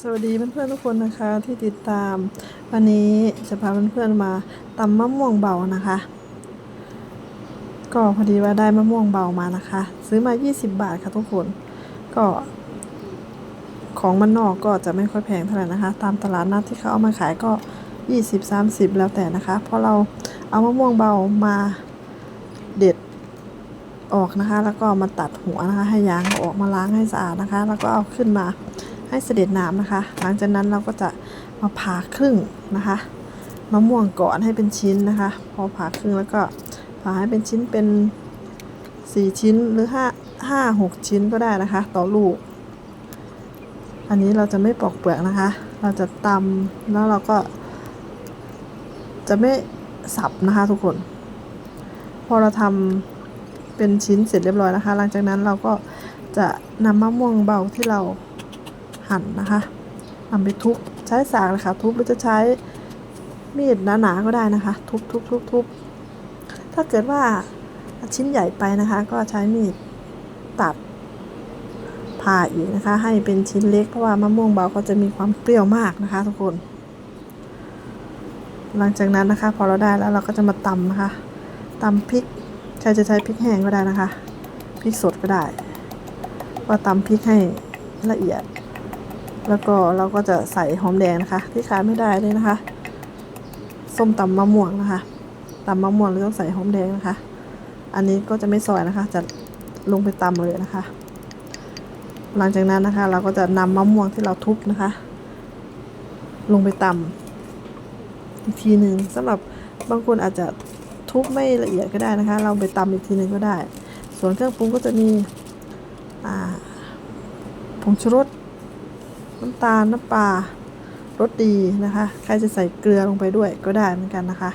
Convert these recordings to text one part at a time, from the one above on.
สวัสดีเพื่อนๆทุกคนนะคะที่ติดตาม วันนี้จะพาเพื่อนๆมาตำมะม่วงเบานะคะ ก็พอดีว่าได้มะม่วงเบามานะคะ ซื้อมา 20 บาทค่ะทุกคน ก็ของมันนอกก็จะไม่ค่อยแพงเท่าไหร่นะคะ ตามตลาดนัดที่เขาเอามาขายก็ 20-30 แล้วแต่นะคะ เพราะเราเอามะม่วงเบามาเด็ดออกนะคะ แล้วก็มาตัดหัวนะคะ ให้ยางออกมาล้างให้สะอาดนะคะ แล้วก็เอาขึ้นมา ให้เสด็จน้ำนะคะ หลังจากนั้นเราก็จะมาผ่าครึ่งนะคะมะม่วงก่อนให้เป็นชิ้นนะคะ พอผ่าครึ่งแล้วก็ผ่าให้เป็นชิ้นเป็นสี่ชิ้นหรือห้าห้าหกชิ้นก็ได้นะคะ ต่อลูก อันนี้เราจะไม่ปอกเปลือกนะคะ เราจะตำแล้วเราก็จะไม่สับนะคะทุกคน พอเราทำเป็นชิ้นเสร็จเรียบร้อยนะคะ หลังจากนั้นเราก็จะนำมะม่วงเบาที่เรา หั่นนะคะนำไปทุบใช้สากนะคะ ทุบหรือจะใช้มีดหนาๆก็ได้นะคะ ทุบทุบทุบทุบถ้าเกิดว่าชิ้นใหญ่ไปนะคะ ก็ใช้มีดตัดผ่าอีกนะคะ ให้เป็นชิ้นเล็กเพราะว่ามะม่วงเบาก็จะมีความเปรี้ยวมากนะคะ ทุกคน หลังจากนั้นนะคะ พอเราได้แล้วเราก็จะมาตำนะคะตำพริกใครจะใช้พริกแห้งก็ได้นะคะพริกสดก็ได้ ก็ตำพริกให้ละเอียด แล้วก็เราก็จะใส่หอมแดงนะคะ ที่ขาดไม่ได้เลยนะคะ ส้มตำมะม่วงนะคะตำมะม่วงเราต้องใส่หอมแดงนะคะ อันนี้ก็จะไม่ซอยนะคะ จะลงไปตำเลยนะคะ หลังจากนั้นนะคะ เราก็จะนำมะม่วงที่เราทุบนะคะ ลงไปตำอีกทีหนึ่งสำหรับบางคนอาจจะทุบไม่ละเอียดก็ได้นะคะ เราไปตำอีกทีหนึ่งก็ได้ ส่วนเครื่องปรุงก็จะมีผงชูรส น้ำตาลน้ำปลารสดีนะคะ ใครจะใส่เกลือลงไปด้วยก็ได้เหมือนกันนะคะ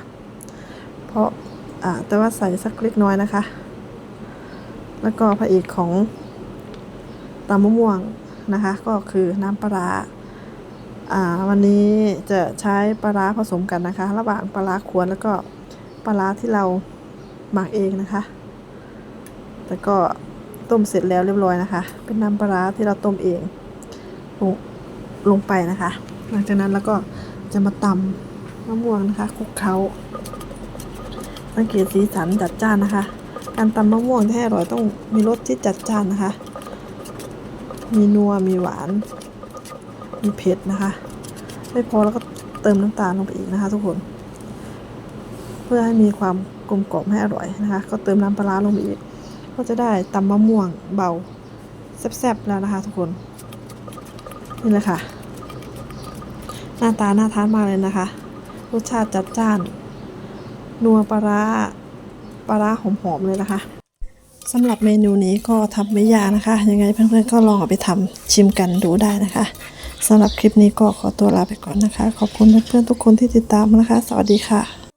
เพราะอ่าแต่ว่าใส่สักเล็กน้อยนะคะ แล้วก็พระเอกของตำมะม่วงนะคะ ก็คือน้ำปลาอ่าวันนี้จะใช้ปลาผสมกันนะคะ ระหว่างปลาขวนแล้วก็ปลาที่เราหมักเองนะคะแล้วก็ต้มเสร็จแล้วเรียบร้อยนะคะ เป็นน้ำปลาร้าที่เราต้มเอง ลงไปนะคะ หลังจากนั้นแล้วก็จะมาตำมะม่วงนะคะคลุกเคล้าสังเกตสีสันจัดจ้านนะคะ การตำมะม่วงที่ให้อร่อยต้องมีรสที่จัดจ้านนะคะ มีนัวมีหวาน มีเผ็ดนะคะไม่พอแล้วก็เติมน้ำตาลลงไปอีกนะคะ ทุกคน เพื่อให้มีความกลมกล่อมให้อร่อยนะคะ ก็เติมน้ำปลาร้าลงไปอีก ก็จะได้ตำมะม่วงเบาแซ่บๆแล้วนะคะ ทุกคน นี่เลยค่ะ หน้าตาน่าทานมากเลยนะคะ รสชาติจัดจ้าน นัวปลาร้าปลาร้าหอมๆเลยนะคะสำหรับเมนูนี้ก็ทำไม่ยากนะคะ ยังไงเพื่อนๆก็ลองเอาไปทำชิมกันดูได้นะคะสำหรับคลิปนี้ก็ขอตัวลาไปก่อนนะคะ ขอบคุณเพื่อนๆทุกคนที่ติดตามนะคะ สวัสดีค่ะ